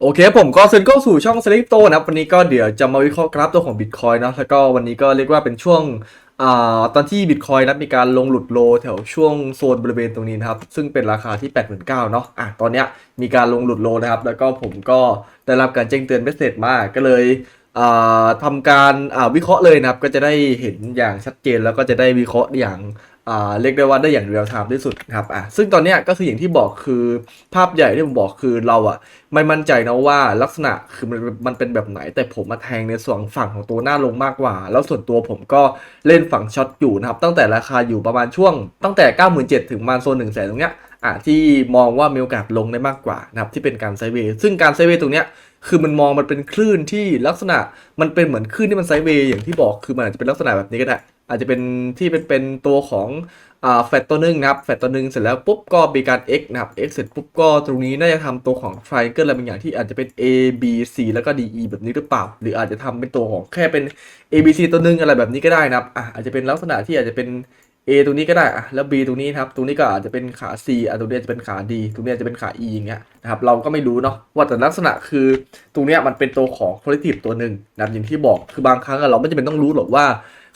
โอเคผมก็ซินเข้าสู่ช่องสลิปโตนะครับวันนี้ก็เดี๋ยวจะมาวิเคราะห์กราฟตัวของบิตคอยนะแล้วก็วันนี้ก็เรียกว่าเป็นช่วงอ่าตอนที่บิตคอยนะมีการลงหลุดโลแถวช่วงโซนบริเวณตรงนี้นะครับ ซึ่งเป็นราคาที่ 89,000เนาะอะตอนเนี้ยมีการลงหลุดโลนะครับ แล้วก็ผมก็ได้รับการแจ้งเตือนเมสเซจมาก็เลยอ่าทำการอ่าวิเคราะห์เลยนะครับ ก็จะได้เห็นอย่างชัดเจนแล้วก็จะได้วิเคราะห์อย่าง เรียกได้ว่าได้อย่างเรียลไทม์ที่สุดนะครับอะซึ่งตอนนี้ก็คืออย่างที่บอกคือภาพใหญ่ที่ผมบอกคือเราอะไม่มั่นใจนะว่าลักษณะคือมันมันเป็นแบบไหน แต่ผมมาแทงในส่วนฝั่งของตัวหน้าลงมากกว่า แล้วส่วนตัวผมก็เล่นฝั่งช็อตอยู่นะครับ ตั้งแต่ราคาอยู่ประมาณช่วง ตั้งแต่ 97,000ถึงประมาณโซน1 0 0 0 0ตรงเนี้ยอะที่มองว่ามีโอกาสลงได้มากกว่านะครับที่เป็นการไซเวย์ซึ่งการไซเวย์ตรงเนี้ยคือมันมองมันเป็นคลื่นที่ลักษณะมันเป็นเหมือนคลื่นที่มันไซเวย์อย่างที่บอกคือมันอาจจะเป็นลักษณะแบบนี้ก็ได้ อาจจะเป็นที่เป็นเป็นตัวของอ่าแฟตตัวหนึ่งนะครับแฟตตัวหนึ่งเสร็จแล้วปุ๊บก็มีการ x นะครับ x เสร็จปุ๊บก็ตรงนี้น่าจะทำตัวของ triangle อะไรบางอย่างที่อาจจะเป็น a b c แล้วก็ d e แบบนี้หรือเปล่า หรืออาจจะทำเป็นตัวของแค่เป็น a b c ตัวหนึ่งอะไรแบบนี้ก็ได้นะครับอะอาจจะเป็นลักษณะที่อาจจะเป็น A ตรงนี้ก็ได้อะแล้ว B ตรงนี้ครับตรงนี้ก็อาจจะเป็นขา C อะตรงนี้จะเป็นขา D ตรงนี้จะเป็นขา E อย่างเงี้ยนะครับเราก็ไม่รู้เนาะว่าแต่ลักษณะคือตรงเนี้ยมันเป็นตัวของ qualitative ตัวหนึ่งนะครับอย่างที่บอกคือบางครั้งเราไม่จำเป็นต้องรู้หรอกว่า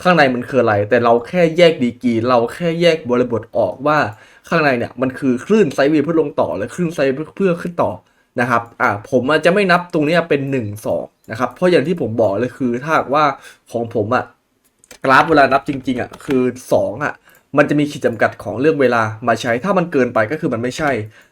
ข้างในมันคืออะไร แต่เราแค่แยกดีกีเราแค่แยกบริบทออกว่าข้างในเนี่ยมันคือคลื่นไซด์เวย์เพื่อลงต่อและคลื่นไซด์เวย์เพื่อขึ้นต่อนะครับอ่าผมอาจจะไม่นับตรงนี้เป็น 1 2นะครับเพราะอย่างที่ผมบอกเลยคือถ้าว่าของผมอะกราฟเวลานับจริงๆอะคือ 2อะมันจะมีขีดจำกัดของเรื่องเวลามาใช้ถ้ามันเกินไปก็คือมันไม่ใช่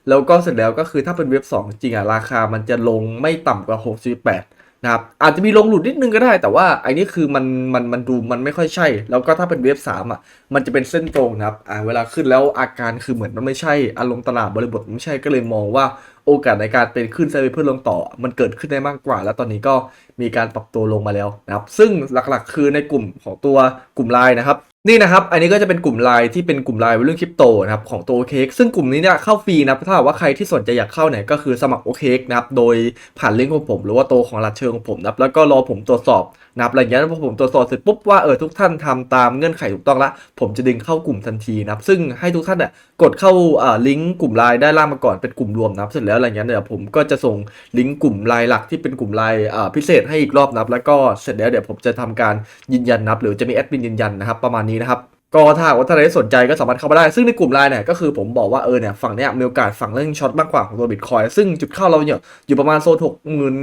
แล้วก็เสร็จแล้วก็คือถ้าเป็นเว็บ 2 จริงอะราคามันจะลงไม่ต่ำกว่า 68 นะครับอาจจะมีลงหลุดนิดนึงก็ได้ แต่ว่าไอ้นี่คือมันมันมันดูมันไม่ค่อยใช่ แล้วก็ถ้าเป็นเว็บ3อะมันจะเป็นเส้นตรงนะครับอ่าเวลาขึ้นแล้วอาการคือเหมือนมันไม่ใช่อารมณ์ตลาดบริบทไม่ใช่ก็เลยมองว่าโอกาสในการเป็นขึ้นไซด์เวย์เพื่อลงต่อ มันเกิดขึ้นได้มากกว่า แล้วตอนนี้ก็มีการปรับตัวลงมาแล้วนะครับซึ่งหลักๆ คือในกลุ่มของตัวกลุ่มไลน์นะครับ นี่นะครับ อันนี้ก็จะเป็นกลุ่มไลน์ที่เป็นกลุ่มไลน์เรื่องคริปโตนะครับของตัวโอเคซึ่งกลุ่มนี้เนี่ยเข้าฟรีนะถ้าว่าใครที่สนใจอยากเข้าเนี่ยก็คือสมัครโอเคนะครับโดยผ่านลิงก์ของผม หรือว่าตัวของรัดเชิงของผมนะแล้วก็รอผมตรวจสอบนะครับอะไรอย่างเงี้ยพอผมตรวจสอบเสร็จปุ๊บว่าเออทุกท่านทำตามเงื่อนไขถูกต้องละ ผมจะดึงเข้ากลุ่มทันทีนะครับซึ่งให้ทุกท่านเนี่ยกดเข้าอ่าลิงก์กลุ่มไลน์ได้ล่างมาก่อนเป็นกลุ่มรวมนะครับเสร็จแล้วอะไรเงี้ยเดี๋ยวผมก็จะส่งลิงก์กลุ่มไลน์หลักที่เป็นกลุ่มไลน์อ่าพิเศษให้อีกรอบนะครับแล้วก็เสร็จแล้วเดี๋ยวผมจะทำการยืนยันนะครับ หรือจะมีแอดมินยืนยันนะครับประมาณนี้นะครับก็ถ้าว่าท่านใดสนใจก็สามารถเข้ามาได้ ซึ่งในกลุ่มไลน์เนี่ยก็คือผมบอกว่าเออเนี่ยฝั่งเนี้ยมีโอกาสฝั่งเรื่องช็อตมากกว่าของตัวบิตคอยซึ่งจุดเข้าเราเนี่ยอยู่ประมาณโซนหกหมื่น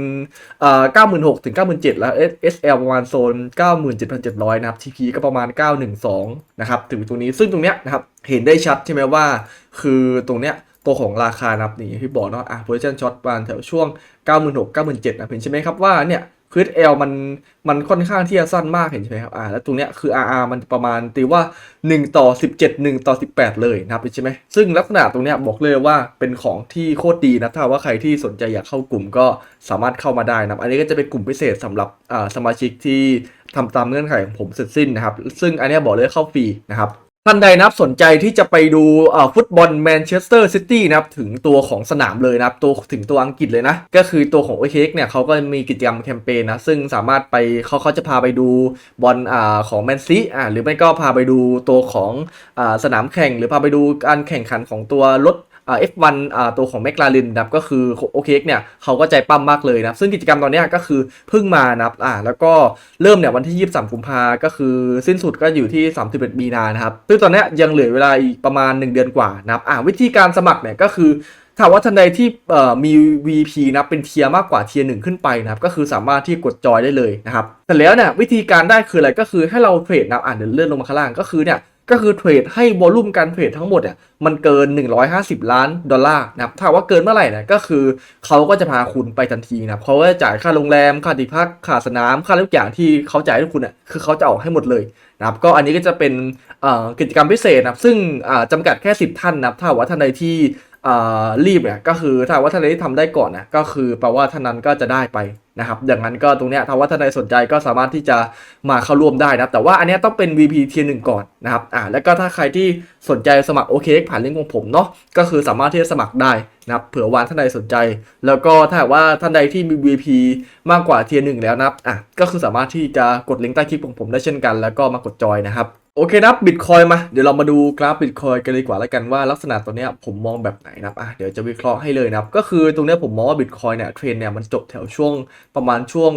เอ่อเก้าหมื่นหกถึงเก้าหมื่นเจ็ดแล้ว SL ประมาณโซนเก้าหมื่นเจ็ดพันเจ็ดร้อยนะครับ TP ก็ประมาณเก้าหนึ่งสองนะครับถึงตรงนี้ซึ่งตรงเนี้ยนะครับเห็นได้ชัดใช่ไหมว่า คือตรงเนี้ยตัวของราคานับนี่อย่างที่บอกเนาะอะ position short ประมาณแถวช่วง 96 97นะเห็นใช่ไหมครับว่าเนี่ย คือ L มันมันค่อนข้างที่จะสั้นมากเห็นใช่ไหมครับอ่าแล้วตรงเนี้ยคือ RR มันประมาณตีว่า 1 ต่อ 17 1 ต่อ 18 เลยนะครับใช่ไหมซึ่งลักษณะตรงเนี้ยบอกเลยว่าเป็นของที่โคตรดีนะถ้าว่าใครที่สนใจอยากเข้ากลุ่มก็สามารถเข้ามาได้นะครับอันนี้ก็จะเป็นกลุ่มพิเศษสำหรับอ่าสมาชิกที่ทำตามเงื่อนไขของผมเสร็จสิ้นนะครับ ซึ่งอันนี้บอกเลยเข้าฟรีนะครับ ท่านใดนะครับสนใจที่จะไปดูฟุตบอลแมนเชสเตอร์ซิตี้นะครับถึงตัวของสนามเลยนะครับตัวถึงตัวอังกฤษเลยนะ ก็คือตัวของโอเคกเนี่ยเขาก็มีกิจกรรมแคมเปญนะ ซึ่งสามารถไปเขาเขาจะพาไปดูบอลอ่าของแมนซีอ่าหรือไม่ก็พาไปดูตัวของอ่าสนามแข่ง หรือพาไปดูการแข่งขันของตัวรถ F1 อ่าตัวของแมคลาเรนนะครับก็คือโอเคเนี่ยเขาก็ใจปั้มมากเลยนะครับซึ่งกิจกรรมตอนนี้ก็คือเพิ่งมานะครับอ่าแล้วก็เริ่มเนี่ยวันที่ 23 กุมภาก็คือสิ้นสุดก็อยู่ที่ 31 มีนานะครับซึ่งตอนนี้ยังเหลือเวลาอีกประมาณ 1 เดือนกว่านะครับอ่าวิธีการสมัครเนี่ยก็คือถ้าว่าท่านใดที่มี VP นะเป็นเทียร์มากกว่าเทียร์หนึ่งขึ้นไปนะครับก็คือสามารถที่กดจอยได้เลยนะครับแต่แล้วเนี่ยวิธีการได้คืออะไรก็คือให้เราเทรดนะครับอ่านเดี๋ยวเลื่อนลงมาข้างล่างก็คือเนี่ย ก็คือเทรดให้วอลุ่มการเทรดทั้งหมดเนี่ยมันเกิน 150 ล้านดอลลาร์นะครับถ้าว่าเกินเมื่อไหร่นะก็คือเขาก็จะพาคุณไปทันทีนะครับเขาก็จะจ่ายค่าโรงแรมค่าที่พักค่าสนามค่าทุกอย่างที่เขาจ่ายให้คุณเนี่ยคือเขาจะออกให้หมดเลยนะครับก็อันนี้ก็จะเป็นกิจกรรมพิเศษนะครับซึ่งอ่าจำกัดแค่ 10 ท่านนะครับถ้าว่าท่านใดที่ รีบเนี่ยก็คือถ้าว่าท่านใดที่ทำได้ก่อนนะก็คือแปลว่าท่านนั้นก็จะได้ไปนะครับดังนั้นก็ตรงเนี้ยถ้าว่าท่านใดสนใจก็สามารถที่จะมาเข้าร่วมได้นะแต่ว่าอันเนี้ยต้องเป็น VP เทียร์หนึ่งก่อนนะครับอ่าแล้วก็ถ้าใครที่สนใจสมัครโอเคผ่านลิงก์ของผมเนาะก็คือสามารถที่จะสมัครได้นะครับเผื่อวานท่านใดสนใจ แล้วก็ถ้าว่าท่านใดที่มี VP มากกว่าเทียร์หนึ่งแล้วนะอะก็คือสามารถที่จะกดลิงก์ใต้คลิปของผมได้เช่นกัน แล้วก็มากดจอยนะครับ โอเคนะครับบิตคอยมาเดี๋ยวเรามาดูกราฟบิตคอยกันเลยกว่าแล้วกันว่าลักษณะตัวเนี้ยผมมองแบบไหนนะครับอะเดี๋ยวจะวิเคราะห์ให้เลยนะครับก็คือตรงเนี้ยผมมองว่าบิตคอยเนี่ยเทรนเนี่ยมันจบแถวช่วงประมาณช่วง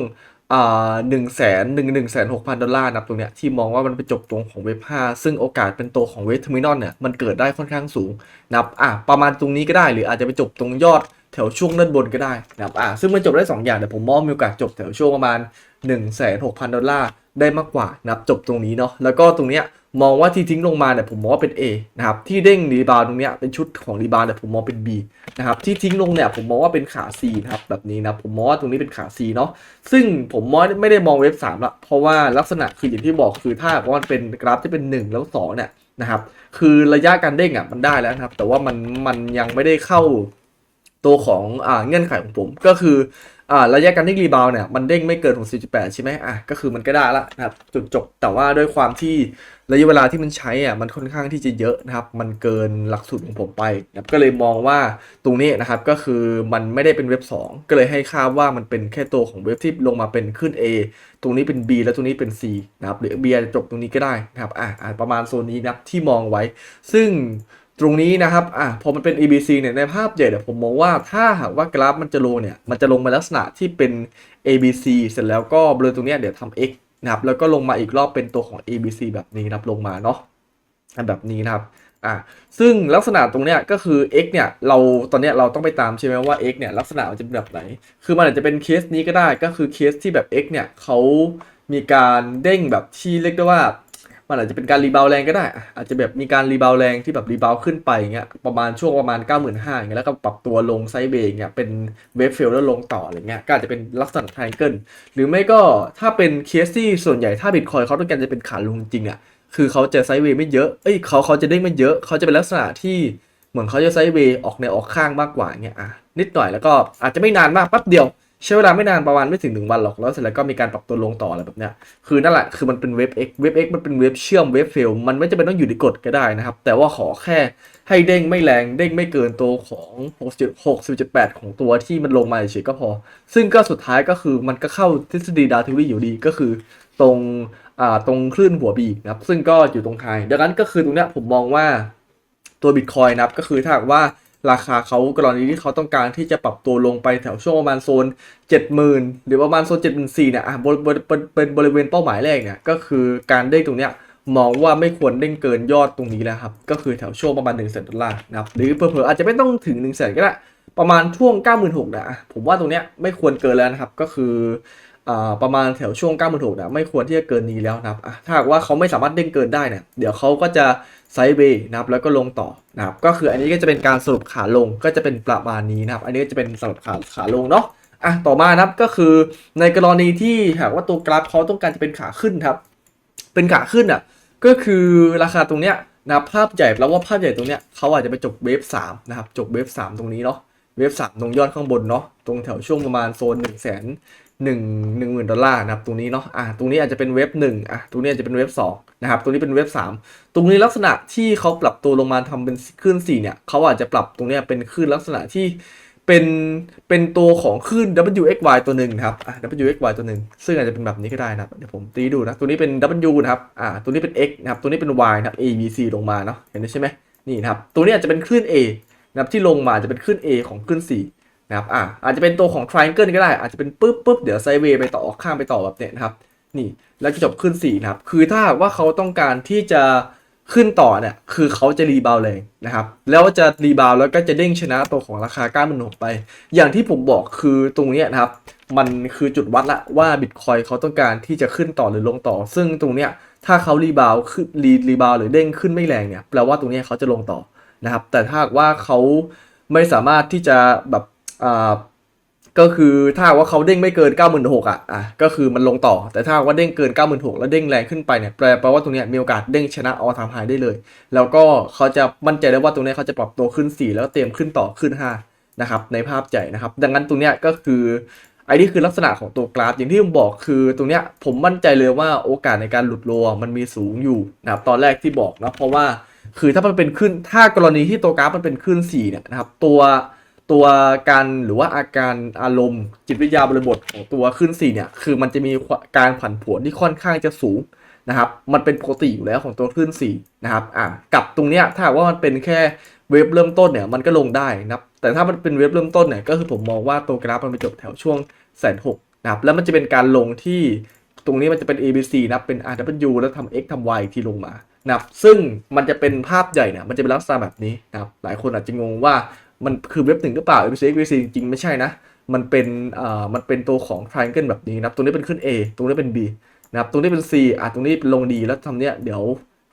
อ่าหนึ่งแสนหนึ่งหนึ่งแสนหกพันดอลลาร์นะครับตรงเนี้ยที่มองว่ามันไปจบตรงของเว็บห้าซึ่งโอกาสเป็นตัวของเว็บเทอร์มินอลเนี่ยมันเกิดได้ค่อนข้างสูงนะครับอะประมาณตรงนี้ก็ได้หรืออาจจะไปจบตรงยอด แถวช่วงด้านบนก็ได้นะครับอะซึ่งมันจบได้สองอย่างแต่ผมมองมีโอกาสจบแถวช่วงประมาณ 1 6 0 0 0 ดอลลาร์ได้มากกว่านะครับจบตรงนี้เนาะแล้วก็ตรงเนี้ยมองว่าที่ทิ้งลงมาเนี่ยผมมองว่าเป็น A นะครับที่เด้งรีบาวด์ตรงเนี้ยเป็นชุดของรีบาวด์เนี่ผมมองเป็น B นะครับที่ทิ้งลงเนี่ยผมมองว่าเป็นขา C นะครับแบบนี้นะผมมองว่าตรงนี้เป็นขา C เนาะซึ่งผมมองไม่ได้มองเว็บ3ละเพราะว่าลักษณะคืออย่างที่บอกคือถ้าว่ามันเป็นกราฟที่เป็น 1 แล้ว2เนี่ยนะครับคือระยะการเด้งอะมันได้แล้วนะครับแต่ว่ามันมันยังไม่ได้เข้า ตัวของอ่าเงื่อนไขของผมก็คืออ่าระยะการเด้งรีบาวเนี่ยมันเด้งไม่เกิน64.8 ใช่ไหมอะก็คือมันก็ได้ละนะครับจุดจบแต่ว่าด้วยความที่ระยะเวลาที่มันใช้อะมันค่อนข้างที่จะเยอะนะครับ มันเกินหลักสูตรของผมไปนะครับก็เลยมองว่าตรงนี้นะครับก็คือมันไม่ได้เป็นเว็บ 2 ก็เลยให้ค่าว่ามันเป็นแค่ตัวของเว็บที่ลงมาเป็นขึ้น A ตรงนี้เป็น B แล้วตรงนี้เป็น C นะครับหรือ B จจะจบตรงนี้ก็ได้นะครับอะอะประมาณโซนนี้นะครับที่มองไว้ ซึ่ง ตรงนี้นะครับอะพอมันเป็น ABC เนี่ยในภาพใหญ่เนี่ยผมมองว่าถ้าหากว่ากราฟมันจะลงเนี่ยมันจะลงมาลักษณะที่เป็น ABC เสร็จแล้วก็บริเวณตรงนี้เดี๋ยวทำ X นะครับแล้วก็ลงมาอีกรอบเป็นตัวของ ABC แบบนี้นะครับลงมาเนาะแบบนี้นะครับอะซึ่งลักษณะตรงเนี้ยก็คือ X เนี่ยเราตอนเนี้ยเราต้องไปตามใช่ไหมว่า X เนี่ยลักษณะมันจะเป็นแบบไหน คือมันอาจจะเป็นเคสนี้ก็ได้ก็คือเคสที่แบบ X เนี่ยเขามีการเด้งแบบที่เรียกได้ว่า มันอาจจะเป็นการรีบาวแรงก็ได้ อาจจะแบบมีการรีบาวแรงที่แบบรีบาวขึ้นไปเงี้ยประมาณช่วงประมาณ 9 5 0 0 0อย่าเงี้ยแล้วก็ปรับตัวลงไซเบรกอย่างเงี้ยเป็นเวฟเฟลแล้วลงต่ออะไรเงี้ยก็อาจจะเป็นลักษณะไทเกิลหรือไม่ก็ถ้าเป็นเคสที่ส่วนใหญ่ถ้าบิตคอยเขาต้องการจะเป็นขาลงจริงอะคือเขาจะไซเวย์ไม่เยอะเอ้ยเขาเขาจะเด้งไม่เยอะ เขาจะเป็นลักษณะที่เหมือนเขาจะไซเวย์ออกแนวออกข้างมากกว่าเงี้ยอะนิดหน่อยแล้วก็อาจจะไม่นานมากแป๊บเดียว ใช้เวลาไม่นานประมาณไม่ถึงหนึ่งวันหรอกแล้วเสร็จแล้วก็มีการปรับตัวลงต่ออะไรแบบเนี้ยคือนั่นแหละคือมันเป็นเว็บ X เว็บ X มันเป็นเว็บเชื่อมเว็บเฟลมันไม่จำเป็นต้องอยู่ในกฎก็ได้นะครับ แต่ว่าขอแค่ให้เด้งไม่แรงเด้งไม่เกินตัวของ6.6.8 ของตัวที่มันลงมาเฉยก็พอ ซึ่งก็สุดท้ายก็คือมันก็เข้าทฤษฎีดาวทิวีอยู่ดีก็คือตรงอ่าตรงคลื่นหัวบีนะครับ ซึ่งก็อยู่ตรงไฮดังนั้นก็คือตรงเนี้ยผมมองว่าตัวบิตคอยนะครับก็คือถ้าว่า ราคาเขากรณีที่เขาต้องการที่จะปรับตัวลงไปแถวช่วงประมาณโซน 70,000 หรือประมาณโซน 74,000เนี่ยอะเป็นบริเวณเป้าหมายแรกเนี่ยก็คือการเด้งตรงเนี้ยมองว่าไม่ควรเด้งเกินยอดตรงนี้แล้วครับ ก็คือแถวช่วงประมาณ1 0 0 0 0ดอลลาร์นะครับหรือเผลอๆอาจจะไม่ต้องถึง1 0 0 0 0 0ก็ได้ประมาณช่วง 96,000นะอะผมว่าตรงเนี้ยไม่ควรเกินแล้วนะครับก็คือ ประมาณแถวช่วง96,000นะไม่ควรที่จะเกินนี้แล้วนะครับถ้าหากว่าเขาไม่สามารถเด้งเกินได้เนี่ยเดี๋ยวเขาก็จะไซด์เวย์นะครับแล้วก็ลงต่อนะครับก็คืออันนี้ก็จะเป็นการสรุปขาลงก็จะเป็นประมาณนี้นะครับ อันนี้ก็จะเป็นสรุปขาขาลงเนาะอะต่อมานะครับก็คือในกรณีที่หากว่าตัวกราฟเขาต้องการจะเป็นขาขึ้นครับ เป็นขาขึ้นอะก็คือราคาตรงเนี้ยนะภาพใหญ่แล้วว่าภาพใหญ่ตรงเนี้ยเขาอาจจะไปจบเวฟสามนะครับจบเวฟสามตรงนี้เนาะเวฟสามตรงยอดข้างบนเนาะตรงแถวช่วงประมาณโซนหนึ่งแสน หนึ่งหนึ่งหมื่นดอลลาร์นะครับตรงนี้เนาะอะตรงนี้อาจจะเป็นเว็บหนึ่งอะตรงนี้อาจจะเป็นเว็บสองนะครับตรงนี้เป็นเว็บสามตรงนี้ลักษณะที่เขาปรับตัวลงมาทำเป็นคลื่นสี่เนี่ยเขาอาจจะปรับตรงนี้เป็นคลื่นลักษณะที่เป็นเป็นตัวของคลื่น WXY ตัวหนึ่งนะครับอะ WXY ตัวหนึ่งซึ่งอาจจะเป็นแบบนี้ก็ได้นะครับเดี๋ยวผมตีดูนะตัวนี้เป็น W นะครับอ่าตัวนี้เป็น X นะครับตัวนี้เป็น Y นะครับ A B C ลงมาเนาะเห็นไหมใช่ไหมนี่นะครับตัวนี้อาจจะเป็นคลื่น A นะครับที่ลงมาจจะเป็นคลื่น A ของคลื่น4 นะครับอะอาจจะเป็นตัวของ triangle ก็ได้ อาจจะเป็นปึ๊บปึ๊บเดี๋ยวไซเวย์ไปต่อข้ามไปต่อแบบเนี้ยนะครับ นี่แล้วจะจบขึ้น4นะครับ คือถ้าว่าเขาต้องการที่จะขึ้นต่อเนี่ย คือเขาจะรีบาวแรงนะครับ แล้วจะรีบาวแล้วก็จะเด้งชนะตัวของราคา9 6 0 0ไป อย่างที่ผมบอกคือตรงเนี้ยนะครับ มันคือจุดวัดละว่าบิตคอยเขาต้องการที่จะขึ้นต่อหรือลงต่อ ซึ่งตรงเนี้ยถ้าเขารีบาวขึ้นรีรีบาวหรือเด้งขึ้นไม่แรงเนี่ย แปลว่าตรงเนี้ยเขาจะลงต่อนะครับ แต่ถ้าว่าเขาไม่สามารถที่จะแบบ อ่าก็คือถ้าว่าเขาเด้งไม่เกิน 96,000อะอะก็คือมันลงต่อแต่ถ้าว่าเด้งเกิน 96,000แล้วเด้งแรงขึ้นไปเนี่ยแปลแปลว่าตรงเนี้ยมีโอกาสเด้งชนะออทามไฮได้เลย แล้วก็เขาจะมั่นใจได้ว่าตรงเนี้ยเขาจะปรับตัวขึ้น 4 แล้วเตรียมขึ้นต่อขึ้น 5 นะครับ ในภาพใหญ่นะครับ ดังนั้นตรงเนี้ยก็คือไอ้นี่คือลักษณะของตัวกราฟ อย่างที่ผมบอกคือตรงเนี้ยผมมั่นใจเลยว่าโอกาสในการหลุดโลมันมีสูงอยู่นะครับตอนแรกที่บอกนะเพราะว่าคือถ้ามันเป็นขึ้นถ้ากรณีที่ตัวกราฟมันเป็นขึ้น4เนี่ยนะครับตัว ตัวการหรือว่าอาการอารมณ์จิตวิทยาบริบทของตัวขึ้น4เนี่ยคือมันจะมีการผันผวนที่ค่อนข้างจะสูงนะครับมันเป็นปกติอยู่แล้วของตัวคลื่น4นะครับอะกับตรงเนี้ยถ้าว่ามันเป็นแค่เวฟเริ่มต้นเนี่ยมันก็ลงได้นะครับแต่ถ้ามันเป็นเวฟเริ่มต้นเนี่ยก็คือผมมองว่าตัวกราฟมันไปจบแถวช่วงแสนหกนะครับแล้วมันจะเป็นการลงที่ตรงนี้มันจะเป็น ABC นะครับเป็น RW แล้วทำ X ทำ Y อีกทีลงมานะครับซึ่งมันจะเป็นภาพใหญ่เนี่ยมันจะเป็นลักษณะแบบนี้นะครับหลายคนอาจจะงงว่า มันคือเว็บหนึ่งหรือเปล่า ABC ABC จริงๆไม่ใช่นะ มันเป็นอ่อมันเป็นตัวของ triangle แบบนี้นะครับตรงนี้เป็นขึ้น A ตรงนี้เป็น B นะครับตรงนี้เป็น C อะตรงนี้เป็นลง D แล้วทำเนี้ยเดี๋ยว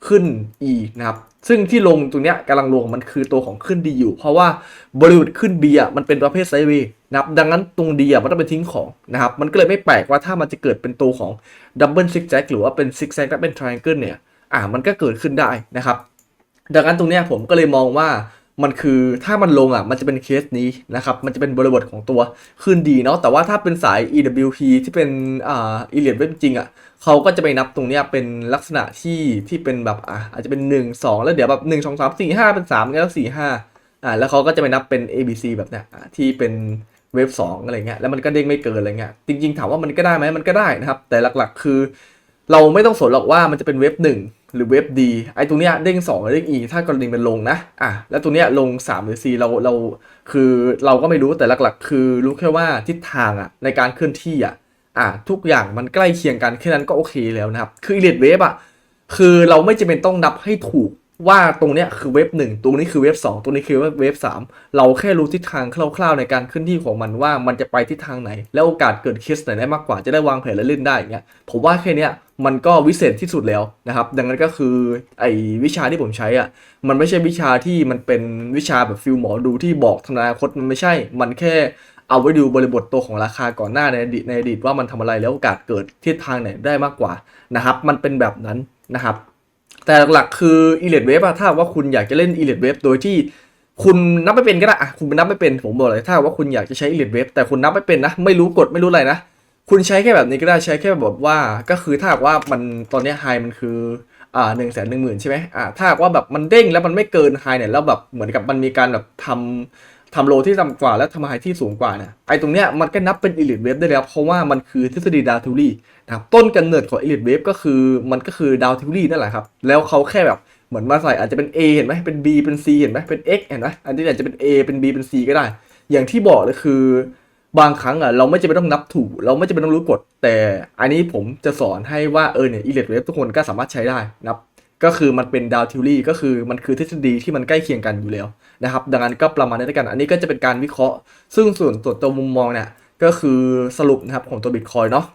ขึ้น E นะครับซึ่งที่ลงตรงเนี้ยกำลังลงมันคือตัวของขึ้น D อยู่ เพราะว่าบริบทขึ้น B อะมันเป็นประเภทไซเวย์นะครับดังนั้นตรง D อะมันต้องเป็นทิ้งของนะครับมันก็เลยไม่แปลกว่าถ้ามันจะเกิดเป็นตัวของดับเบิลซิกแซกหรือว่าเป็นซิกแซกและเป็น triangle เนี่ยอ่ามันก็เกิดขึ้นได้นะครับดังนั้นตรงเนี้ยผมก็เลยมองว่า มันคือถ้ามันลงอะมันจะเป็นเคสนี้นะครับมันจะเป็นบริบทของตัวขึ้นดีเนาะแต่ว่าถ้าเป็นสาย EWP ที่เป็นอ่าอีเลียดเว็บจริงอะเขาก็จะไปนับตรงเนี้ยเป็นลักษณะที่ที่เป็นแบบอะอาจจะเป็น 1 2 แล้วเดี๋ยวแบบ1 2 3 4 5 เป็น3แล้ว4 5อ่าแล้วเขาก็จะไปนับเป็น ABC แบบเนี้ยที่เป็นเว็บ2อะไรเงี้ยแล้วมันก็เด้งไม่เกินอะไรเงี้ยจริงๆถามว่ามันก็ได้ไหมมันก็ได้นะครับ แต่หลักๆคือ เราไม่ต้องสนหรอกว่ามันจะเป็นเว็บหนึ่ง หรือเว็บดีไอ้ตรงเนี้ยเด้ง2หรือเด้ง E ถ้ากรณีมันลงนะอะแล้วตัวเนี้ยลง 3 หรือ4เราเราคือเราก็ไม่รู้แต่หลักๆ คือรู้แค่ว่าทิศทางอะในการเคลื่อนที่อะอะทุกอย่างมันใกล้เคียงกันแค่นั้นก็โอเคแล้วนะครับคืออิเลดเวฟอะคือเราไม่จำเป็นต้องนับให้ถูก ว่าตรงเนี้ยคือเว็บหนึ่งตรงนี้คือเว็บสองตรงนี้คือเว็บสามเราแค่รู้ทิศทางคร่าวๆในการเคลื่อนที่ของมันว่ามันจะไปทิศทางไหน แล้วโอกาสเกิดเคสไหนได้มากกว่าจะได้วางแผนและเล่นได้อย่างเงี้ยผมว่าแค่เนี้ยมันก็วิเศษที่สุดแล้วนะครับดังนั้นก็คือไอ้วิชาที่ผมใช้อะมันไม่ใช่วิชาที่มันเป็นวิชาแบบฟิลหมอดูที่บอกทำนายอนาคตมันไม่ใช่ มันแค่เอาไว้ดูบริบทตัวของราคาก่อนหน้าในอดีตในอดีตว่ามันทำอะไรแล้วโอกาสเกิดทิศทางไหนได้มากกว่านะครับมันเป็นแบบนั้นนะครับ แต่หลักๆคือ e l i t e Wave อะถ้าว่าคุณอยากจะเล่น e l i t e Wave โดยที่คุณนับไม่เป็นก็ได้อะคุณนับไม่เป็นผมบอกเลยถ้าว่าคุณอยากจะใช้ e l i t e Wave แต่คุณนับไม่เป็นนะ ไม่รู้กฎไม่รู้อะไรนะ คุณใช้แค่แบบนี้ก็ได้ใช้แค่แบบว่า ก็คือถ้าว่ามันตอนนี้ไฮมันคืออ่าหนึ่งแสนหนึ่งหมื่นใช่ไหมอ่าถ้าว่าแบบมันเด้งแล้วมันไม่เกินไฮเนี่ยแล้วแบบเหมือนกับมันมีการแบบทำ ทำโลที่ต่ำกว่าแล้วทำไฮที่สูงกว่าเนี่ยไอตรงเนี้ยมันก็นับเป็น e l i t e Wave ได้แล้ว เพราะว่ามันคือทฤษฎีดาวทิวลี่นะครับต้นกำเนิดของ e l i t e Wave ก็คือมันก็คือดาวทิวลี่นั่นแหละครับ แล้วเขาแค่แบบเหมือนมาใส่อาจจะเป็น A เห็นไหมเป็น B เป็น C เห็นไหมเป็น X เห็นไหมอันนี้อาจจะเป็น A เป็น B เป็น C ก็ได้ อย่างที่บอกเลยคือบางครั้งอะเราไม่จำเป็นต้องนับถูก เราไม่จำเป็นต้องรู้กฎแต่อันนี้ผมจะสอนให้ว่าเออเนี่ยอีเลดเวฟทุกคนก็สามารถใช้ได้นะครับ ก็คือมันเป็นดาวทิวลี่ก็คือมันคือทฤษฎีที่มันใกล้เคียงกันอยู่แล้วนะครับ ดังนั้นก็ประมาณนี้แล้วกัน อันนี้ก็จะเป็นการวิเคราะห์ ซึ่งส่วนตัวตัวมุมมองเนี่ยก็คือสรุปนะครับของตัวบิตคอยเนาะ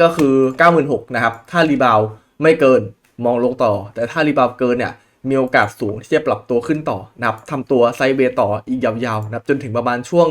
ก็คือ 96,000นะครับ ถ้ารีบาวไม่เกินมองลงต่อ แต่ถ้ารีบาวเกินเนี่ยมีโอกาสสูงที่จะปรับตัวขึ้นต่อนะครับทำตัวไซเวย์ต่ออีกยาวๆนะครับจนถึงประมาณช่วง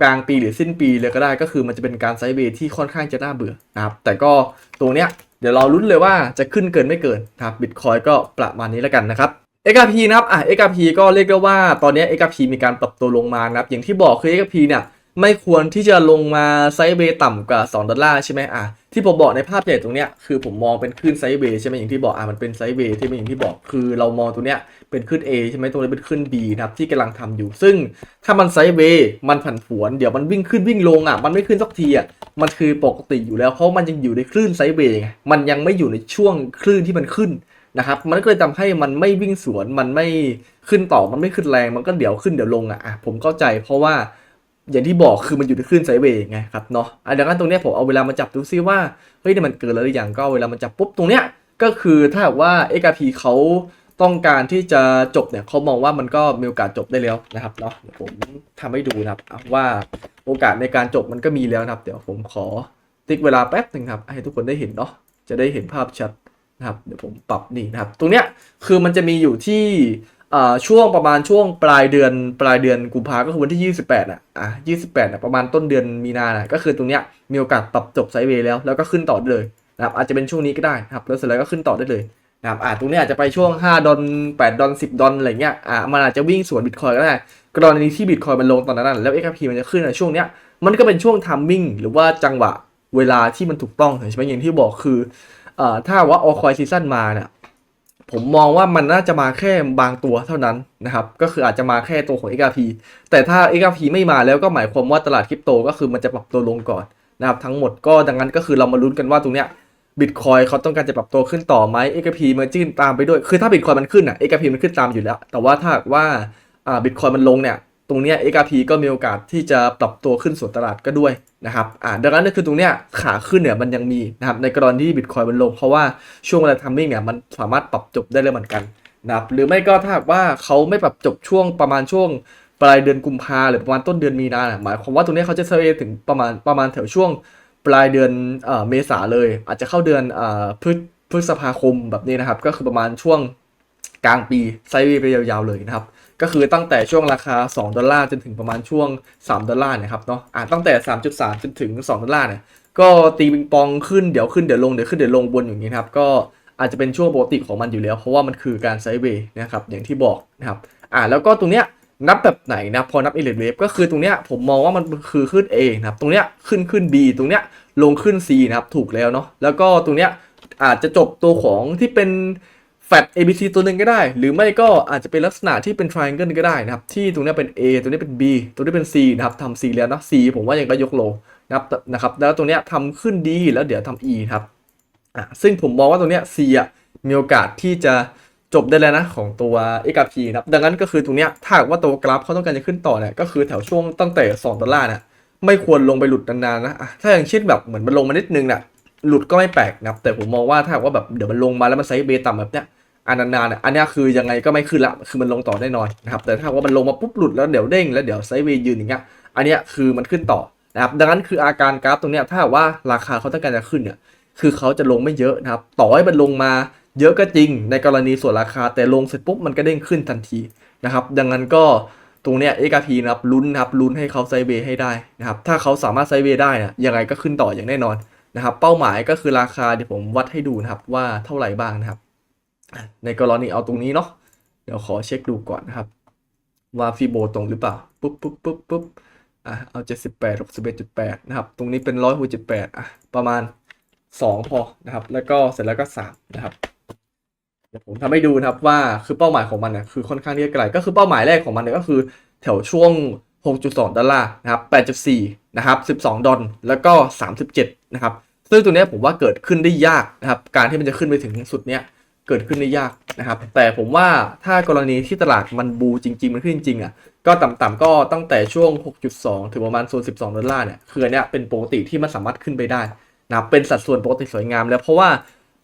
กลางปีหรือสิ้นปีเลยก็ได้ก็คือมันจะเป็นการไซเวย์ที่ค่อนข้างจะน่าเบื่อนะครับแต่ก็ตรงเนี้ย ดี๋ยวเราลุ้นเลยว่าจะขึ้นเกินไม่เกินครับบิตคอยก็ประมาณนี้แล้วกันนะครับ XRP นะครับอะ XRP ก็เรียกได้ว่าตอนนี้ XRP มีการปรับตัวลงมานะครับอย่างที่บอกคือ XRP เนี่ย ไม่ควรที่จะลงมาไซด์เวย์ต่ำกว่า 2 ดอลลาร์ใช่ไหมอะที่ผมบอกในภาพใหญ่ตรงเนี้ยคือผมมองเป็นคลื่นไซด์เวย์ใช่ไหมอย่างที่บอกอะมันเป็นไซด์เวย์ที่เป็นอย่างที่บอกคือเรามองตรงเนี้ยเป็นคลื่น A ใช่ไหมตรงนี้เป็นคลื่น B นะครับที่กำลังทำอยู่ ซึ่งถ้ามันไซด์เวย์มันผันผวนเดี๋ยวมันวิ่งขึ้นวิ่งลงอะมันไม่ขึ้นสักทีอะมันคือปกติอยู่แล้วเพราะมันยังอยู่ในคลื่นไซด์เวย์ไงมันยังไม่อยู่ในช่วงคลื่นที่มันขึ้นนะครับมันก็เลยทำให้มันไม่วิ่งสวนมันไม่ขึ้นต่อมันไม่ขึ้นแรงมันก็เดี๋ยวขึ้นเดี๋ยวลงอะผมเข้าใจเพราะว่า อย่างที่บอกคือมันอยู่ในคลื่นไซเวย์ไงครับเนาะอะดังนั้นตรงเนี้ยผมเอาเวลามาจับดูซิว่าเฮ้ยเนี่ยมันเกินแล้วหรือยังก็เอาเวลามาจับปุ๊บตรงเนี้ยก็คือถ้าหากว่า XRP เขาต้องการที่จะจบเนี่ยเขามองว่ามันก็มีโอกาสจบได้แล้วนะครับเนาะเดี๋ยวผมทำให้ดูนะครับว่าโอกาสในการจบมันก็มีแล้วนะครับ เดี๋ยวผมขอติ๊กเวลาแป๊บหนึ่งครับให้ทุกคนได้เห็นเนาะจะได้เห็นภาพชัดนะครับเดี๋ยวผมปรับนี่นะครับ ตรงเนี้ยคือมันจะมีอยู่ที่ ช่วงประมาณช่วงปลายเดือนปลายเดือนกุมภาก็คือวันที่ 28อะอะ28อะประมาณต้นเดือนมีนาน่ะก็คือตรงเนี้ยมีโอกาสปรับจบไซด์เวย์แล้วแล้วก็ขึ้นต่อได้เลยนะครับอาจจะเป็นช่วงนี้ก็ได้นะครับแล้วเสร็จแล้วก็ขึ้นต่อได้เลยนะครับอ่าตรงเนี้ยอาจจะไปช่วง 5 ดอล8ดอล10 ดอลอะไรเงี้ยอ่ามันอาจจะวิ่งสวนบิตคอยก็ได้กรณีที่บิตคอยมันลงตอนนั้นแล้ว XRP มันจะขึ้นในช่วงเนี้ยมันก็เป็นช่วงทัมมิ่งหรือว่าจังหวะเวลาที่มันถูกต้องใช่ไหมอย่างที่บอกคืออ่อถ้าว่าออคอยซีซั่นมาเนี่ย ผมมองว่ามันน่าจะมาแค่บางตัวเท่านั้นนะครับ ก็คืออาจจะมาแค่ตัวของ XRP แต่ถ้า XRP ไม่มาแล้วก็หมายความว่าตลาดคริปโตก็คือมันจะปรับตัวลงก่อนนะครับทั้งหมดก็ดังนั้นก็คือเรามาลุ้นกันว่าตรงเนี้ยบิตคอยเขาต้องการจะปรับตัวขึ้นต่อไหม XRP มันจิ้นตามไปด้วย คือถ้าบิตคอยมันขึ้นอะ XRP มันขึ้นตามอยู่แล้ว แต่ว่าถ้าว่าอ่าบิตคอยมันลงเนี่ย ตรงเนี้ย XRP ก็มีโอกาสที่จะปรับตัวขึ้นสู่ตลาดก็ด้วยนะครับอ่าดังนั้นเนี่ยคือตรงเนี้ยขาขึ้นเนี่ยมันยังมีนะครับในกรณีที่บิตคอยมันลงเพราะว่าช่วงเวลาทัมมิ่งเนี่ยมันสามารถปรับจบได้เลยเหมือนกันนะครับหรือไม่ก็ถ้าหากว่าเขาไม่ปรับจบช่วงประมาณช่วงปลายเดือนกุมภาหรือประมาณต้นเดือนมีนาหมายความว่าตรงนี้เขาจะเซอร์เวถึงประมาณประมาณแถวช่วงปลายเดือนเมษาเลย อาจจะเข้าเดือนอพฤษพฤษภาคมแบบนี้นะครับ ก็คือประมาณช่วงกลางปีไซด์เวย์ไปยาวๆเลยนะครับ ก็คือตั้งแต่ช่วงราคา 2 ดอลลาร์จนถึงประมาณช่วง 3 ดอลลาร์นะครับเนาะอ่าตั้งแต่ 3.3 จนถึง 2 ดอลลาร์เนี่ยก็ตีปิงปองขึ้นเดี๋ยวขึ้นเดี๋ยวลงเดี๋ยวขึ้นเดี๋ยวลงบนอย่างนี้ครับก็อาจจะเป็นช่วงปกติของมันอยู่แล้ว เพราะว่ามันคือการไซเวย์นะครับอย่างที่บอกนะครับอ่าแล้วก็ตรงเนี้ยนับแบบไหนนะพอนับ e l i t e wave ก็คือตรงเนี้ยผมมองว่ามันคือขึ้น A นะครับตรงเนี้ยขึ้นขึ้น B ตรงเนี้ยลงขึ้น C นะครับถูกแล้วเนาะแล้วก็ตรงเนี้ยอาจจะจบตัวของที่เป็น แฟต ABC ตัวหนึ่งก็ได้ หรือไม่ก็อาจจะเป็นลักษณะที่เป็น triangle ก็ได้นะครับ ที่ตรงเนี้ยเป็น A ตรงนี้เป็น B ตรงนี้เป็น C นะครับทำ C แล้วนะ C ผมว่ายังก็ยกโลนะครับนะครับ แล้วตรงเนี้ยทำขึ้น D แล้วเดี๋ยวทำ E ครับอะซึ่งผมมองว่าตรงเนี้ย C อะมีโอกาสที่จะจบได้แล้วนะของตัว XRP นะครับ ดังนั้นก็คือตรงเนี้ยถ้าว่าตัวกราฟเขาต้องการจะขึ้นต่อเนี่ย ก็คือแถวช่วงตั้งแต่ 2 ดอลลาร์เนี่ยไม่ควรลงไปหลุดนานๆนะอะถ้าอย่างเช่นแบบเหมือนมันลงมานิดนึงเนี่ย หลุดก็ไม่แปลกนะครับ แต่ผมมองว่าถ้าว่าแบบเดี๋ยวมันลงมาแล้วมันไซด์เบย์ต่ำแบบเนี้ยอันนานๆเนี่ยอันนี้คือยังไงก็ไม่ขึ้นละคือมันลงต่อแน่นอนนะครับแต่ถ้าว่ามันลงมาปุ๊บหลุดแล้วเดี๋ยวเด้งแล้วเดี๋ยวไซด์เวย์ยืนอย่างเงี้ยอันนี้คือมันขึ้นต่อนะครับดังนั้นคืออาการกราฟตรงเนี้ยถ้าว่าราคาเขาต้องการจะขึ้นเนี่ยคือเขาจะลงไม่เยอะนะครับต่อให้มันลงมาเยอะก็จริงในกรณีส่วนราคาแต่ลงเสร็จปุ๊บมันก็เด้งขึ้นทันทีนะครับดังนั้นก็ตรงเนี้ย XRP นะครับลุ้นนะครับลุ้นให้เขาไซเวย์ให้ได้นะครับถ้าเขาสามารถไซเวย์ได้นะยังไงก็ขึ้นต่ออย่างแน่นอน นะครับ เป้าหมายก็คือราคาเดี๋ยวผมวัดให้ดูนะครับว่าเท่าไหร่บ้างนะครับ ในกรณีเอาตรงนี้เนาะเดี๋ยวขอเช็คดูก่อนนะครับ ว่าฟีโบตรงหรือเปล่าปุ๊บปุ๊บปุ๊บปุ๊บอะเอา 78 61.8 นะครับ ตรงนี้เป็น 167อะประมาณสองพอนะครับ แล้วก็เสร็จแล้วก็สามนะครับเดี๋ยวผมทำให้ดูนะครับว่าคือเป้าหมายของมันเนี่ยคือค่อนข้างที่จะไกลก็คือเป้าหมายแรกของมันเนี่ยก็คือแถวช่วง 6.2 ดอลลาร์นะครับ 8.4 นะครับ 12 ดอลแล้วก็ 37 นะครับ ซึ่งตัวนี้ผมว่าเกิดขึ้นได้ยากนะครับ การที่มันจะขึ้นไปถึงสุดเนี้ยเกิดขึ้นได้ยากนะครับ แต่ผมว่าถ้ากรณีที่ตลาดมันบูจริง ๆ มันขึ้นจริงๆอะก็ต่ำๆก็ตั้งแต่ช่วง 6.2 ถึงประมาณโซน 12 ดอลลาร์เนี่ยคืออันเนี้ยเป็นปกติที่มันสามารถขึ้นไปได้นะเป็นสัดส่วนปกติสวยงาม แล้วเพราะว่า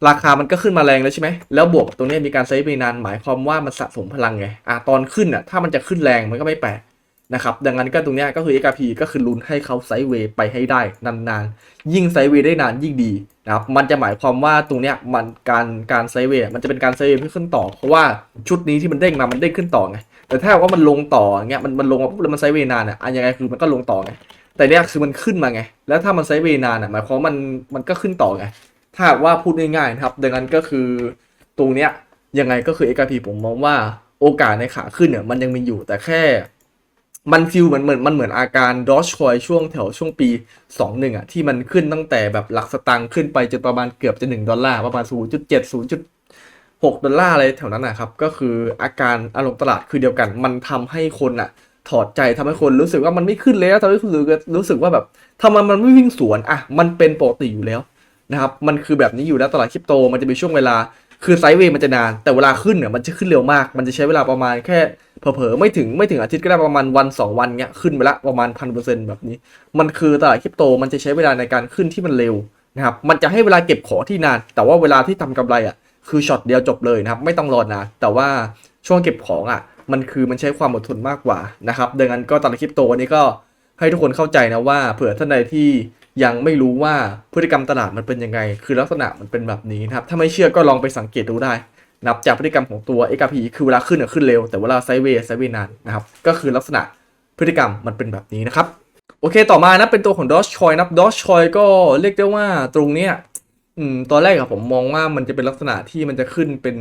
ราคามันก็ขึ้นมาแรงแล้วใช่ไหมแล้วบวกกับตรงนี้มีการไซด์ไปนานหมายความว่ามันสะสมพลังไงอะตอนขึ้นอะถ้ามันจะขึ้นแรงมันก็ไม่แปลก นะครับดังนั้นก็ตรงนี้ก็คือ XRP ก็คือลุ้นให้เขาไซด์เวย์ไปให้ได้นานๆ ยิ่งไซด์เวย์ได้นานยิ่งดีนะครับมันจะหมายความว่าตรงเนี้ยมันการการไซด์เวย์มันจะเป็นการไซด์เวย์เพื่อขึ้นต่อ เพราะว่าชุดนี้ที่มันเด้งมามันเด้งขึ้นต่อไงแต่ถ้าว่ามันลงต่อเงี้ยมันมันลงมาปุ๊บแล้วมันไซด์เวย์นานอะอันยังไงคือมันก็ลงต่อไงแต่เนี่ยคือมันขึ้นมาไงแล้วถ้ามันไซด์เวย์นานอะหมายความมันมันก็ขึ้นต่อไงถ้าว่าพูดง่ายๆนะครับดังนั้นก็คือตรงเนี้ยยังไงก็คือ XRP ผมมองว่าโอกาสในขาขึ้นเนี่ยมันยังมีอยู่แต่แค่ มันฟิลเหมือนเหมือนมันเหมือนอาการดอชคอยช่วงแถวช่วงปี 21อะที่มันขึ้นตั้งแต่แบบหลักสตางค์ขึ้นไปจนประมาณเกือบจะ 1 ดอลลาร์ประมาณ 0.7 0.6 ดอลลาร์อะไรแถวนั้นนะครับ ก็คืออาการอารมณ์ตลาดคือเดียวกัน มันทำให้คนอะถอดใจทำให้คนรู้สึกว่ามันไม่ขึ้นแล้วทำให้คนรู้รู้สึกว่าแบบทำไมมันไม่วิ่งสวนอะมันเป็นปกติอยู่แล้วนะครับมันคือแบบนี้อยู่แล้วตลาดคริปโตมันจะมีช่วงเวลา คือไซด์เวย์มันจะนาน แต่เวลาขึ้นเนี่ยมันจะขึ้นเร็วมาก มันจะใช้เวลาประมาณแค่เผลอๆไม่ถึงไม่ถึงอาทิตย์ก็ได้ประมาณวัน 2 วันเงี้ยขึ้นไปละประมาณพันเปอร์เซ็นต์แบบนี้ มันคือตลาดคริปโตมันจะใช้เวลาในการขึ้นที่มันเร็วนะครับ มันจะให้เวลาเก็บของที่นาน แต่ว่าเวลาที่ทำกำไรอะคือช็อตเดียวจบเลยนะครับ ไม่ต้องรอนานแต่ว่าช่วงเก็บของอะ มันคือมันใช้ความอดทนมากกว่านะครับดังนั้นก็ตลาดคริปโตวันนี้ก็ ให้ทุกคนเข้าใจนะว่า เผื่อท่านใดที่ยังไม่รู้ว่าพฤติกรรมตลาดมันเป็นยังไง คือลักษณะมันเป็นแบบนี้นะครับ ถ้าไม่เชื่อก็ลองไปสังเกตดูได้ นับจากพฤติกรรมของตัว XRP คือเวลาขึ้นอะขึ้นเร็ว แต่เวลาไซเวย์ไซเวย์นานนะครับ ก็คือลักษณะพฤติกรรมมันเป็นแบบนี้นะครับ โอเค ต่อมานะเป็นตัวของ Dogecoin นะ Dogecoin ก็เรียกได้ว่าตรงเนี้ยตอนแรกอะผมมองว่ามันจะเป็นลักษณะที่มันจะขึ้นเป็น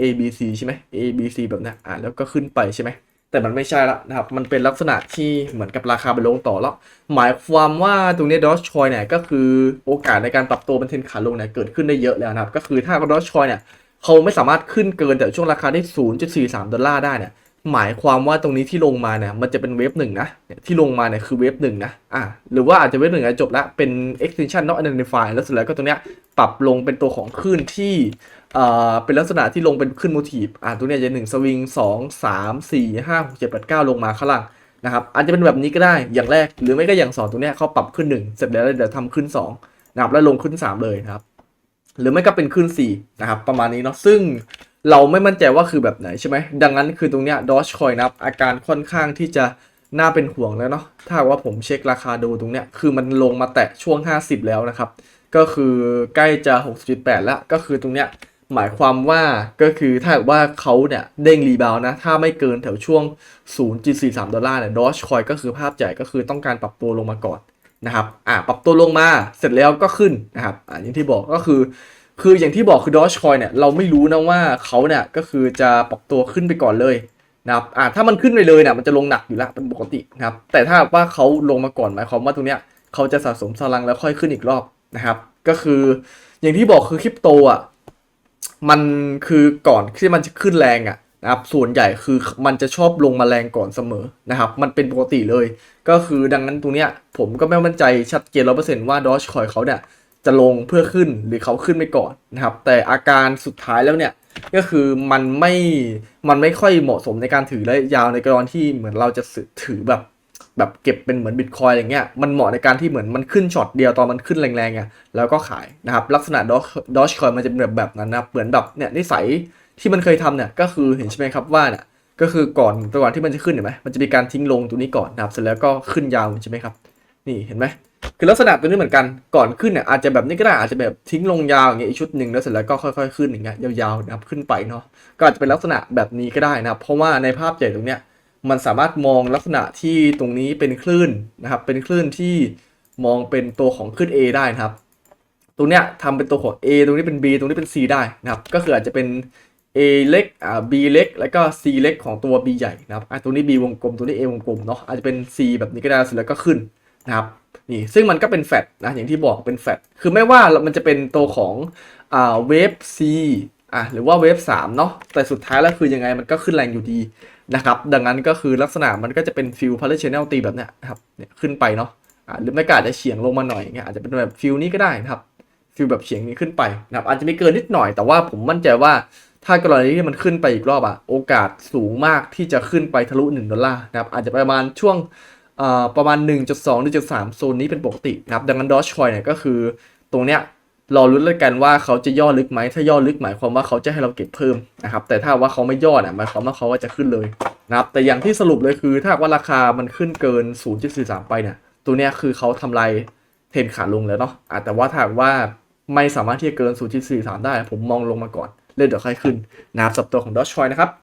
A B C ใช่ไหม A B C แบบนี้อ่าแล้วก็ขึ้นไปใช่ไหม แต่มันไม่ใช่ละนะครับ มันเป็นลักษณะที่เหมือนกับราคาไปลงต่อแล้ว หมายความว่าตรงนี้ดอ g ชอยเนี่ยก็คือโอกาสในการปรับตัวเป็นเทรนขาลงเนี่ยเกิดขึ้นได้เยอะแล้วนะครับ ก็คือถ้าดอ g ชอยเนี่ยเขาไม่สามารถขึ้นเกินแต่ช่วงราคาได้ 0.43 ดอลลาร์ได้เนี่ย หมายความว่าตรงนี้ที่ลงมาเนี่ยมันจะเป็นเวฟหนึ่งนะที่ลงมาเนี่ยคือเวฟหนึ่งนะ อะหรือว่าอาจจะเวฟหนึ่งอาจจะจบละเป็น extension not identified แล้วเสร็จแล้วก็ตรงเนี้ยปรับลงเป็นตัวของคลื่นที่ เอ่อเป็นลักษณะที่ลงเป็นคลื่นโมทีฟอะตัวเนี้ยจะหนึ่งสวิงสองสามสี่ห้าหกเจ็ดแปดเก้าลงมาข้างล่างนะครับอาจจะเป็นแบบนี้ก็ได้อย่างแรก หรือไม่ก็อย่างสองตัวเนี้ยเขาปรับขึ้นหนึ่งเสร็จแล้วเดี๋ยวทำขึ้นสองนะครับแล้วลงขึ้นสามเลยนะครับ หรือไม่ก็เป็นขึ้น4นะครับประมาณนี้เนาะซึ่งเราไม่มั่นใจว่าคือแบบไหนใช่ไหมดังนั้นคือตรงเนี้ยดอชคอยนับอาการค่อนข้างที่จะน่าเป็นห่วงแล้วเนาะถ้าว่าผมเช็คราคาดูตรงเนี้ยคือมันลงมาแตะช่วง 50 แล้วนะครับ ก็คือใกล้จะ 6.8 แล้วก็คือตรงเนี้ย หมายความว่าก็คือถ้าว่าเขาเนี่ยเด้งรีบาวนะ ถ้าไม่เกินแถวช่วง 0.43 ดอลลาร์เนี่ยดอชคอยก็คือภาพใหญ่ก็คือต้องการปรับตัวลงมาก่อนนะครับอ่าปรับตัวลงมาเสร็จแล้วก็ขึ้นนะครับอ่าอย่างที่บอกก็คือ คืออย่างที่บอกคือ Dogecoin เนี่ยเราไม่รู้นะว่าเขาเนี่ยก็คือจะปรับตัวขึ้นไปก่อนเลยนะครับอ่าถ้ามันขึ้นไปเลยเนี่ยมันจะลงหนักอยู่แล้วเป็นปกตินะครับแต่ถ้าว่าเขาลงมาก่อนหมายความว่าตรงเนี้ยเขาจะสะสมพลังแล้วค่อยขึ้นอีกรอบนะครับก็คืออย่างที่บอกคือคริปโตอะ มันคือก่อนที่มันจะขึ้นแรงอะนะครับส่วนใหญ่คือมันจะชอบลงมาแรงก่อนเสมอนะครับ มันเป็นปกติเลย ก็คือดังนั้นตรงเนี้ยผมก็ไม่มั่นใจชัดเจนร้อเปอร์เซ็นต์ว่าดอ g คอยเขาเนี่ยจะลงเพื่อขึ้นหรือเขาขึ้นไปก่อนนะครับ แต่อาการสุดท้ายแล้วเนี่ยก็คือมันไม่มันไม่ค่อยเหมาะสมในการถือระยะยาวในกรณีที่เหมือนเราจะถือแบบ แบบเก็บเป็นเหมือนบิตคอยอะไรเงี้ยมันเหมาะในการที่เหมือนมันขึ้นช็อตเดียวตอนมันขึ้นแรงๆไงแล้วก็ขายนะครับลักษณะดอ g คอยมันจะเป็นแบบแบบนั้นนะเหมือนแบบเนี่ยนิสัยที่มันเคยทำเนี่ยก็คือเห็นใช่ไหมครับว่าเนี่ยก็คือก่อนก่อนที่มันจะขึ้นเห็นไหมมันจะมีการทิ้งลงตัวนี้ก่อนนะครับเสร็จแล้วก็ขึ้นยาวใช่ไหมครับ นี่เห็นไหมคือลักษณะตัวนี้เหมือนกันก่อนขึ้นเนี่ยอาจจะแบบนี้ก็ได้อาจจะแบบทิ้งลงยาวอย่างเงี้ยอีกชุดหนึ่งแล้วเสร็จแล้วก็ค่อย ๆ ขึ้นอย่างเงี้ยยาวๆนะครับขึ้นไปเนาะก็อาจจะเป็นลักษณะแบบนี้ก็ได้นะครับเพราะว่าในภาพใหญ่ตรงเนี้ย มันสามารถมองลักษณะที่ตรงนี้เป็นคลื่นนะครับ เป็นคลื่นที่มองเป็นตัวของคลื่น A ได้นะครับ ตรงเนี้ยทำเป็นตัวของ A ตรงนี้เป็น B ตรงนี้เป็น C ได้นะครับ ก็คืออาจจะเป็น A เล็กอ่า B เล็ก แล้วก็ C เล็กของตัว B ใหญ่นะครับอะตัวนี้ B วงกลม ตัวนี้ A วงกลมเนาะ อาจจะเป็น C แบบนี้ก็ได้เสร็จแล้วก็ขึ้นนะครับ นี่ ซึ่งมันก็เป็นแฟตนะ อย่างที่บอกเป็นแฟต คือไม่ว่ามันจะเป็นตัวของอ่าเวฟ C อะหรือว่าเวฟ3เนาะ แต่สุดท้ายแล้วคือยังไงมันก็ขึ้นแรงอยู่ดี นะครับ ดังนั้นก็คือลักษณะมันก็จะเป็นฟิลพาร์ c h ช n น l ตีแบบเนี้ยนะครับเนี่ยขึ้นไปเนาะอ่าหรือไม่ก็อาจจะเฉียงลงมาหน่อยเงี้ยอาจจะเป็นแบบฟิลนี้ก็ได้นะครับฟิลแบบเฉียงนี้ขึ้นไปนะครับอาจจะไม่เกินนิดหน่อยแต่ว่าผมมั่นใจว่าถ้ากรณีที่มันขึ้นไปอีกรอบอะโอกาสสูงมากที่จะขึ้นไปทะลุ 1 ดอลลาร์นะครับอาจจะประมาณช่วงเอ่อประมาณ 1.2 1.3 โซนนี้เป็นปกตินะครับดังนั้นดอชคอยเนี่ยก็คือตรงเนี้ย รอรุ้นเลยกันว่าเขาจะย่อลึกไหมถ้าย่อลึกหมายความว่าเขาจะให้เราเก็บเพิ่มนะครับแต่ถ้าว่าเขาไม่ย่อเนี่ยหมายความว่าเขาก็จะขึ้นเลยนะครับแต่อย่างที่สรุปเลยคือถ้าว่าราคามันขึ้นเกิน 0.43 ไปเนี่ยตัวเนี้ยคือเขาทำลายเทรนขาลงแล้วเนาะะแต่ว่าถ้าหากว่าไม่สามารถที่จะเกิน 0.43 ได้ ผมมองลงมาก่อน เล่นเดี๋ยวค่อยขึ้นนะครับสับตัวของดอชชอยนะครับ